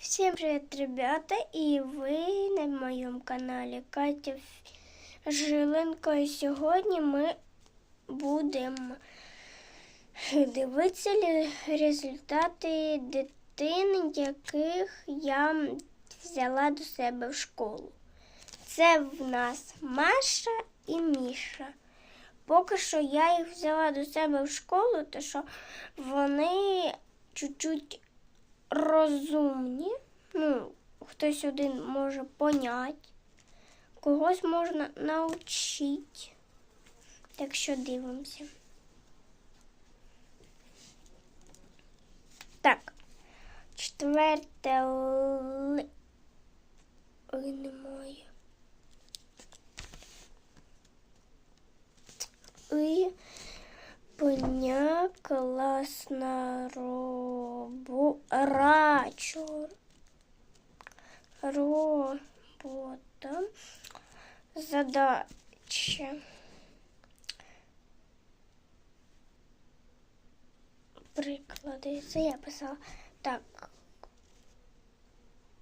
Всем привет, ребята! І ви на моєму каналі Катя Жиленко. І сьогодні ми будемо дивитися результати дитин, яких я взяла до себе в школу. Це в нас Маша і Міша. Поки що я їх взяла до себе в школу, тому що вони чуть-чуть розумні. Ну, хтось один може поняти, когось можна навчити. Так що дивимося. Так, четверте. Ой, немає. І Пеня класна робо... Робота. Задача. Приклади. Це я писала. Так.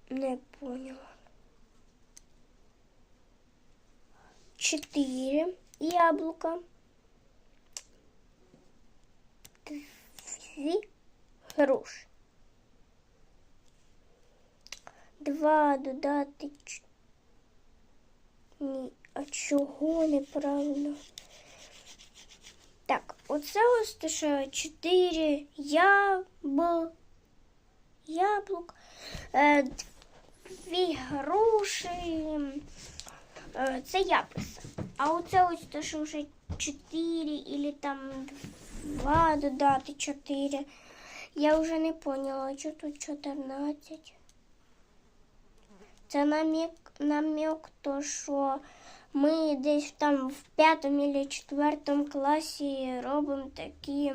Не поняла. Четыре яблока. Дві груші. Два додати. Ні, а чого неправильно? Так, оце ось те, що чотири ябл... яблук, е, дві груші. Е, це я. А оце ось те, що вже чотири, або там два додати чотири. Я вже не поняла, що тут 14. Це намік, намік, то що ми десь там в п'ятому або четвертому класі робимо такі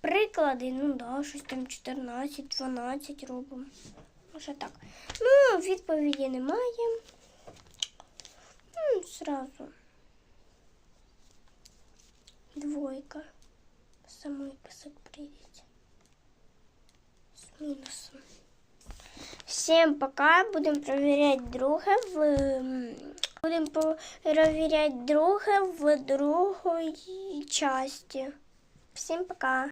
приклади. Ну да, щось там 14-12 робимо. Може так. Ну, відповіді немає. Ну, зразу. Двойка. Самой прийдеться. С минусом. Всем пока. Будем проверять друга в... Будем проверять друга в другой части. Всем пока.